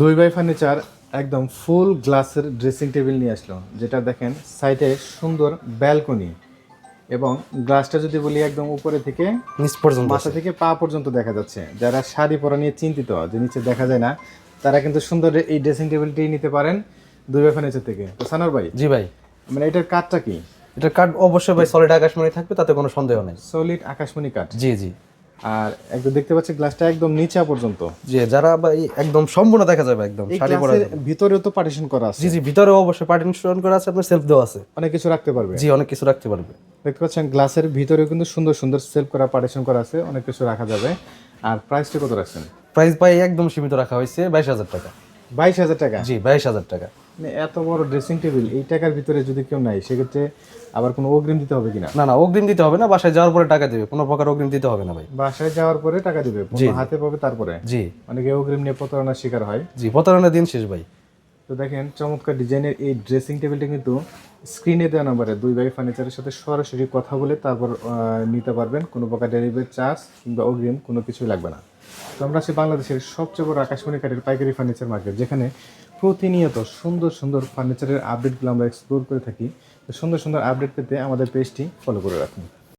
দুই by furniture একদম ফুল গ্লাসের ড্রেসিং টেবিল নিয়ে আসলো যেটা দেখেন সাইডে সুন্দর ব্যালকনি এবং গ্লাসটা যদি বলি একদম উপরে থেকে নিচ পর্যন্ত মাথা থেকে পা পর্যন্ত দেখা যাচ্ছে। যারা শাড়ি পরা নিয়ে চিন্তিত যে নিচে দেখা যায় না তারা কিন্তু সুন্দর এই ড্রেসিং টেবিলটি নিতে পারেন দুই বাই ফার্নিচার থেকে। তো সানোর ভাই জি ভাই। মানে এটার কাঠটা কি? এটার কাঠ অবশ্যই ভাই সলিড আকাশমণি থাকবে তাতে কোনো সন্দেহ নেই। সলিড আকাশমণি কাঠ। জি জি। আর একদম দেখতে পাচ্ছি গ্লাসটা একদম নিচা পর্যন্ত। জি যারা ভাই একদম সম্পূর্ণ দেখা যাবে একদম শাড়ি পরা ভিতরেও তো পার্টিশন করা আছে। জি জি ভিতরেও অবশ্যই পার্টিশন করা আছে আপনার সেলফ দেওয়া আছে। অনেক কিছু রাখতে পারবে। জি অনেক কিছু রাখতে পারবে। দেখতে পাচ্ছেন গ্লাসের ভিতরেও কিন্তু সুন্দর সুন্দর সেলফ করা পার্টিশন করা আছে অনেক কিছু রাখা যাবে। আর প্রাইসটা কত রাখছেন? প্রাইস ভাই একদম সীমিত রাখা হয়েছে বাইশ হাজার টাকা। বাইশ হাজার টাকা? জি বাইশ হাজার টাকা। মানে এত বড় ড্রেসিং টেবিল এই টাকার ভিতরে যদি কেউ নাই সেক্ষেত্রে আবার কোনো অগ্রিম দিতে হবে কিনা? না না অগ্রিম দিতে হবে না বাসায় যাওয়ার পরে টাকা দেবে কোনো প্রকার অগ্রিম দিতে হবে না ভাই। বাসায় যাওয়ার পরে টাকা দিবে হাতে পাবে তারপরে? জি। অনেকে অগ্রিম নিয়ে প্রতারণার শিকার হয়। জি প্রতারণার দিন শেষ ভাই। তো দেখেন চমৎকার ডিজাইনের এই ড্রেসিং টেবিলটা কিন্তু স্ক্রিনে দেওয়া নাম্বারে দুই বাই ফার্নিচারের সাথে সরাসরি কথা বলে তারপর নিতে পারবেন। কোনো প্রকার ডেলিভারি চার্জ কিংবা অগ্রিম কোনো কিছুই লাগবে না। তো আমরা আছি বাংলাদেশের সবচেয়ে বড় আকাশমণি কাঠের পাইকারি ফার্নিচার মার্কেট যেখানে প্রতিনিয়ত সুন্দর সুন্দর ফার্নিচারের আপডেটগুলো আমরা এক্সপ্লোর করে থাকি। সুন্দর সুন্দর আপডেট পেতে আমাদের পেজটি ফলো করে রাখুন।